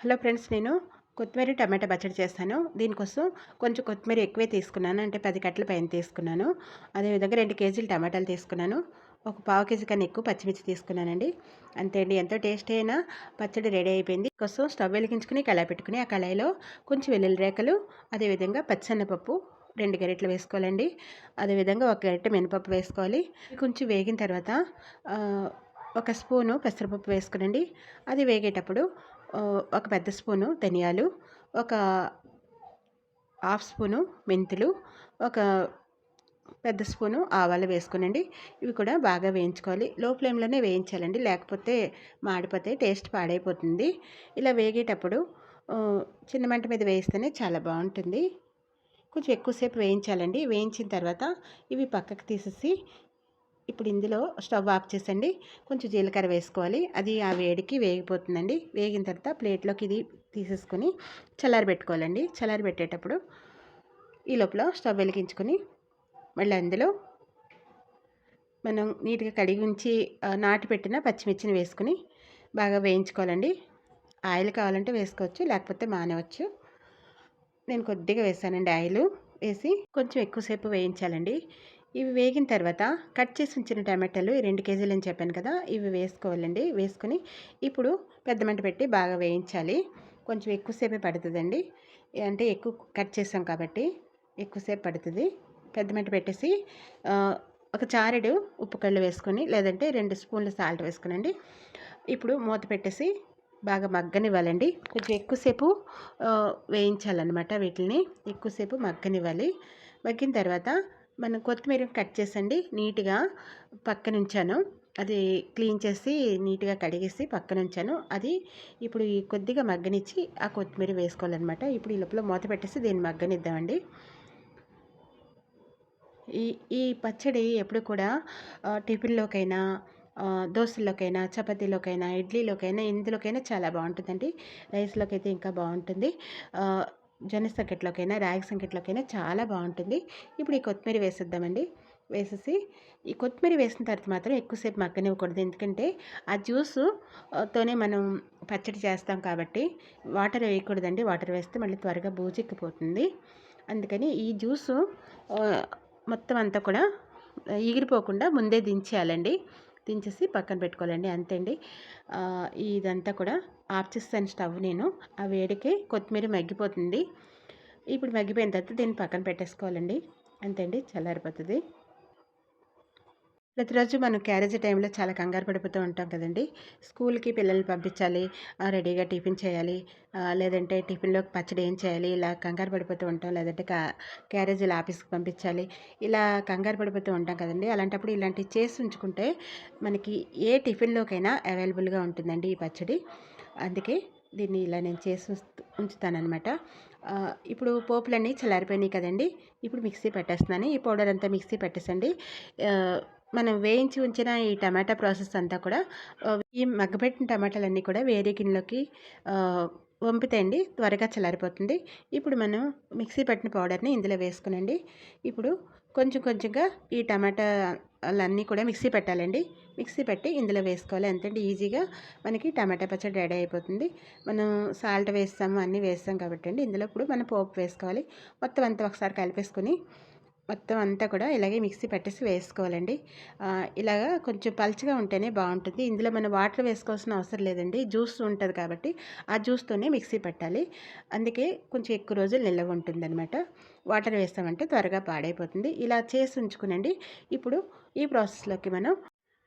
Hello friends నేను కొత్తిమీర టమాటా పచ్చడి చేస్తాను. దీనికోసం కొంచెం కొత్తిమీర ఎక్కువే తీసుకున్నాను. అంటే పది కట్టల పైన తీసుకున్నాను. అదేవిధంగా రెండు కేజీలు టమాటాలు తీసుకున్నాను. ఒక పావు కేజీ కన్నా ఎక్కువ పచ్చిమిర్చి తీసుకున్నానండి. అంతే అండి ఎంతో టేస్ట్ అయినా పచ్చడి రెడీ అయిపోయింది. కోసం స్టవ్ వెలిగించుకుని కళాయి పెట్టుకుని ఆ కళాయిలో కొంచెం వెల్లుల్లి రేఖలు అదేవిధంగా పచ్చన్నపప్పు రెండు గరిటలు వేసుకోవాలండి. అదేవిధంగా ఒక గరిటె మినపప్పు వేసుకోవాలి. కొంచెం వేగిన తర్వాత ఒక స్పూను పెసరపప్పు వేసుకునండి. అది వేగేటప్పుడు ఒక పెద్ద స్పూను ధనియాలు ఒక హాఫ్ స్పూను మెంతులు ఒక పెద్ద స్పూను ఆవాలు వేసుకునండి. ఇవి కూడా బాగా వేయించుకోవాలి. లో ఫ్లేమ్లోనే వేయించాలండి. లేకపోతే మాడిపోతే టేస్ట్ పాడైపోతుంది. ఇలా వేగేటప్పుడు చిన్న మంట మీద వేయిస్తేనే చాలా బాగుంటుంది. కొంచెం ఎక్కువసేపు వేయించాలండి. వేయించిన తర్వాత ఇవి పక్కకు తీసేసి ఇప్పుడు ఇందులో స్టవ్ ఆఫ్ చేసండి. కొంచెం జీలకర్ర వేసుకోవాలి. అది ఆ వేడికి వేగిపోతుందండి. వేగిన తర్వాత ప్లేట్లోకి ఇది తీసేసుకొని చల్లారి పెట్టుకోవాలండి. చల్లారి పెట్టేటప్పుడు ఈ లోపల స్టవ్ వెలిగించుకొని మళ్ళీ అందులో మనం నీట్గా కడిగి ఉంచి నాటి పెట్టిన పచ్చిమిర్చిని వేసుకుని బాగా వేయించుకోవాలండి. ఆయిల్ కావాలంటే వేసుకోవచ్చు లేకపోతే మానవచ్చు. నేను కొద్దిగా వేసానండి ఆయిల్. వేసి కొంచెం ఎక్కువసేపు వేయించాలండి. ఇవి వేగిన తర్వాత కట్ చేసి ఉంచిన టమాటాలు రెండు కేజీలు అని చెప్పాను కదా ఇవి వేసుకోవాలండి. వేసుకొని ఇప్పుడు పెద్ద మంట పెట్టి బాగా వేయించాలి. కొంచెం ఎక్కువసేపే పడుతుందండి. అంటే ఎక్కువ కట్ చేసాం కాబట్టి ఎక్కువసేపు పడుతుంది. పెద్ద మంట పెట్టేసి ఒక చారెడు ఉప్పు కళ్ళు వేసుకొని లేదంటే రెండు స్పూన్లు సాల్ట్ వేసుకునండి. ఇప్పుడు మూత పెట్టేసి బాగా మగ్గనివ్వాలండి. కొంచెం ఎక్కువసేపు వేయించాలన్నమాట వీటిని ఎక్కువసేపు మగ్గనివ్వాలి. మగ్గిన తర్వాత మనం కొత్తిమీర కట్ చేసండి నీట్గా పక్కన ఉంచాను అది క్లీన్ చేసి నీట్గా కడిగేసి పక్కన ఉంచాను అది ఇప్పుడు ఈ కొద్దిగా మగ్గనిచ్చి ఆ కొత్తిమీర వేసుకోవాలన్నమాట. ఇప్పుడు ఈ లోపల మూత పెట్టేసి దీన్ని మగ్గనిద్దామండి. ఈ ఈ పచ్చడి ఎప్పుడు కూడా టిఫిన్లోకైనా దోశల్లోకైనా చపాతీలోకైనా ఇడ్లీలోకైనా ఇందులోకైనా చాలా బాగుంటుందండి. రైస్లోకి అయితే ఇంకా బాగుంటుంది. జొన్న సంకెట్లోకైనా రాగి సంకెట్లోకైనా చాలా బాగుంటుంది. ఇప్పుడు ఈ కొత్తిమీర వేసేద్దామండి. వేసేసి ఈ కొత్తిమీర వేసిన తర్వాత మాత్రం ఎక్కువసేపు మగ్గనివ్వకూడదు. ఎందుకంటే ఆ జ్యూస్ తోనే మనం పచ్చడి చేస్తాం కాబట్టి వాటర్ వేయకూడదండి. వాటర్ వేస్తే మళ్ళీ త్వరగా బూజెక్కిపోతుంది అందుకని ఈ జ్యూసు మొత్తం అంతా కూడా ఎగిరిపోకుండా ముందే దించేయాలండి. దించేసి పక్కన పెట్టుకోవాలండి. అంతే అండి ఇదంతా కూడా ఆఫ్ చేస్తాను స్టవ్ నేను. ఆ వేడికి కొత్తిమీర మగ్గిపోతుంది. ఇప్పుడు మగ్గిపోయిన తర్వాత దీన్ని పక్కన పెట్టేసుకోవాలండి. అంతే అండి చల్లారిపోతుంది. ప్రతిరోజు మనం క్యారేజ్ టైంలో చాలా కంగారు పడిపోతూ ఉంటాం కదండి. స్కూల్కి పిల్లల్ని పంపించాలి రెడీగా టిఫిన్ చేయాలి లేదంటే టిఫిన్లోకి పచ్చడి ఏం చేయాలి ఇలా కంగారు పడిపోతూ ఉంటాం. లేదంటే క్యారేజీలు ఆఫీస్కి పంపించాలి ఇలా కంగారు పడిపోతూ ఉంటాం కదండి. అలాంటప్పుడు ఇలాంటివి చేసి ఉంచుకుంటే మనకి ఏ టిఫిన్లోకైనా అవైలబుల్గా ఉంటుందండి ఈ పచ్చడి. అందుకే దీన్ని ఇలా నేను చేసి ఉంచుతానమాట ఇప్పుడు పోపులన్నీ చల్లారిపోయినాయి కదండి. ఇప్పుడు మిక్సీ పెట్టేస్తున్నాను. ఈ పౌడర్ అంతా మిక్సీ పెట్టేసండి. మనం వేయించి ఉంచిన ఈ టమాటా ప్రాసెస్ అంతా కూడా ఈ మగ్గబెట్టిన టమాటాలన్నీ కూడా వేరే గిన్నెలోకి వంపితేయండి త్వరగా చల్లారిపోతుంది. ఇప్పుడు మనం మిక్సీ పట్టిన పౌడర్ని ఇందులో వేసుకునండి. ఇప్పుడు కొంచెం కొంచెంగా ఈ టమాటాలన్నీ కూడా మిక్సీ పెట్టాలండి. మిక్సీ పెట్టి ఇందులో వేసుకోవాలి. ఎంతంటే ఈజీగా మనకి టమాటా పచ్చడి రెడీ అయిపోతుంది. మనం సాల్ట్ వేస్తాము అన్నీ వేస్తాం కాబట్టి అండి. ఇందులో ఇప్పుడు మనం పోపు వేసుకోవాలి. మొత్తం అంతా ఒకసారి కలిపేసుకొని మొత్తం అంతా కూడా ఇలాగే మిక్సీ పెట్టేసి వేసుకోవాలండి. ఇలాగా కొంచెం పల్చగా ఉంటేనే బాగుంటుంది. ఇందులో మనం వాటర్ వేసుకోవాల్సిన అవసరం లేదండి. జ్యూస్ ఉంటుంది కాబట్టి ఆ జ్యూస్తోనే మిక్సీ పెట్టాలి. అందుకే కొంచెం ఎక్కువ రోజులు నిల్వ ఉంటుందన్నమాట. వాటర్ వేస్తామంటే త్వరగా పాడైపోతుంది. ఇలా చేసి ఉంచుకునండి. ఇప్పుడు ఈ ప్రాసెస్లోకి మనం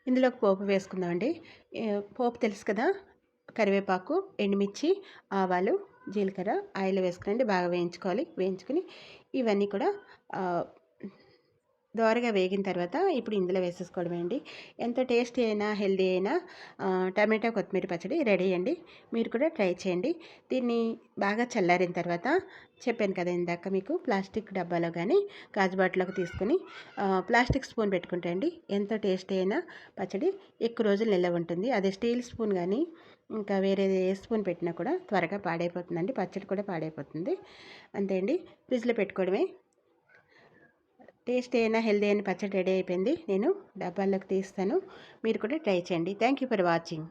ఇందులోకి పోపు వేసుకుందామండి. పోపు తెలుసు కదా? కరివేపాకు ఎండుమిర్చి ఆవాలు జీలకర్ర ఆయిల్ వేసుకునండి. బాగా వేయించుకోవాలి. వేయించుకుని ఇవన్నీ కూడా దోరగా వేగిన తర్వాత ఇప్పుడు ఇందులో వేసేసుకోవడమే అండి. ఎంత టేస్టీ అయినా హెల్దీ అయినా టమాటా కొత్తిమీర పచ్చడి రెడీ అండి. మీరు కూడా ట్రై చేయండి. దీన్ని బాగా చల్లారిన తర్వాత చెప్పాను కదా ఇందాక మీకు ప్లాస్టిక్ డబ్బాలో కానీ గాజు బాటిలోకి తీసుకుని ప్లాస్టిక్ స్పూన్ పెట్టుకుంటే అండి ఎంత టేస్టీ అయినా పచ్చడి ఎక్కువ రోజులు నిల్వ ఉంటుంది. అదే స్టీల్ స్పూన్ కానీ ఇంకా వేరే ఏ స్పూన్ పెట్టినా కూడా త్వరగా పాడైపోతుందండి. పచ్చడి కూడా పాడైపోతుంది. అంతే అండి. ఫ్రిడ్జ్లో పెట్టుకోవడమే టేస్ట్ అయినా హెల్దీ అయిన పచ్చడి రెడీ అయిపోయింది. నేను డబ్బాల్లోకి తీస్తాను. మీరు కూడా ట్రై చేయండి. Thank you for watching